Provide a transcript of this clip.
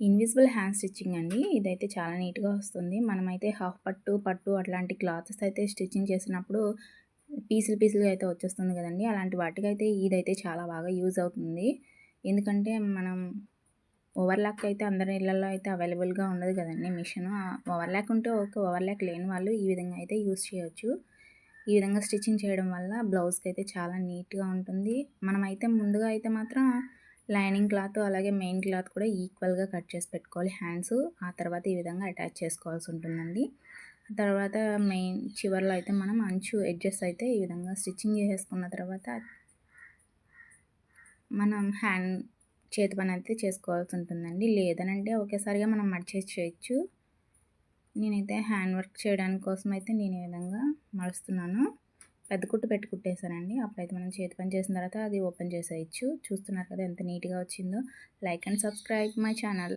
Invisible hand stitching అండి. ఇదైతే చాలా నీట్గా వస్తుంది. మనమైతే హాఫ్ పట్టు పట్టు అట్లాంటి క్లాత్స్ అయితే స్టిచ్చింగ్ చేసినప్పుడు పీసులు పీసులుగా అయితే వచ్చేస్తుంది కదండి. అలాంటి వాటికైతే ఇదైతే చాలా బాగా యూజ్ అవుతుంది. ఎందుకంటే మనం ఓవర్లాక్ అయితే అందరి ఇళ్ళల్లో అయితే అవైలబుల్గా ఉండదు కదండి మిషన్ ఓవర్లాక్ ఉంటే ఓకే ఓవర్లాక్ లేని వాళ్ళు ఈ విధంగా అయితే యూజ్ చేయొచ్చు. ఈ విధంగా స్టిచ్చింగ్ చేయడం వల్ల బ్లౌజ్కి అయితే చాలా నీట్గా ఉంటుంది. మనమైతే ముందుగా అయితే మాత్రం లైనింగ్ క్లాత్ అలాగే మెయిన్ క్లాత్ కూడా ఈక్వల్గా కట్ చేసి పెట్టుకోవాలి. హ్యాండ్స్ ఆ తర్వాత ఈ విధంగా అటాచ్ చేసుకోవాల్సి ఉంటుందండి. తర్వాత మెయిన్ చివరిలో అయితే మనం అంచు ఎడ్జెస్ అయితే ఈ విధంగా స్టిచ్చింగ్ చేసేసుకున్న తర్వాత మనం హ్యాండ్ చేతి పని అయితే చేసుకోవాల్సి ఉంటుందండి. లేదనంటే ఒకేసారిగా మనం మడిచేసి చేయొచ్చు. నేనైతే హ్యాండ్ వర్క్ చేయడానికి కోసం అయితే నేను ఈ విధంగా మడుస్తున్నాను. పెద్ద కుట్టు పెట్టి కుట్టేశానండి. అప్పుడైతే మనం చేతి పని చేసిన తర్వాత అది ఓపెన్ చేసేయచ్చు. చూస్తున్నారు కదా ఎంత నీట్గా వచ్చిందో. Like and subscribe my channel.